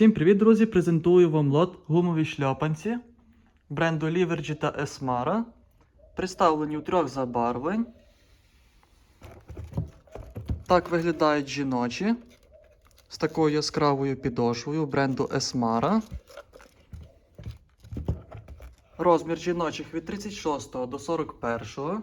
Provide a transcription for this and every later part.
Всім привіт, друзі! Презентую вам лот гумові шльопанці бренду Livergy та Esmara. Представлені у трьох забарвлень. Так виглядають жіночі з такою яскравою підошвою бренду Esmara. Розмір жіночих від 36 до 41.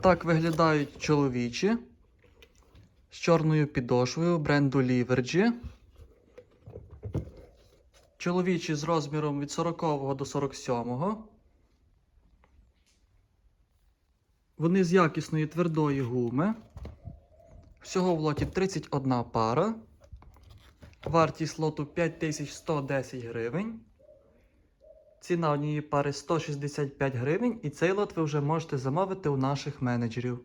Так виглядають чоловічі з чорною підошвою бренду Livergy. Чоловічі з розміром від 40 до 47. Вони з якісної твердої гуми. Всього в лоті 31 пара. Вартість лоту 5110 гривень. Ціна однієї пари 165 гривень, і цей лот ви вже можете замовити у наших менеджерів.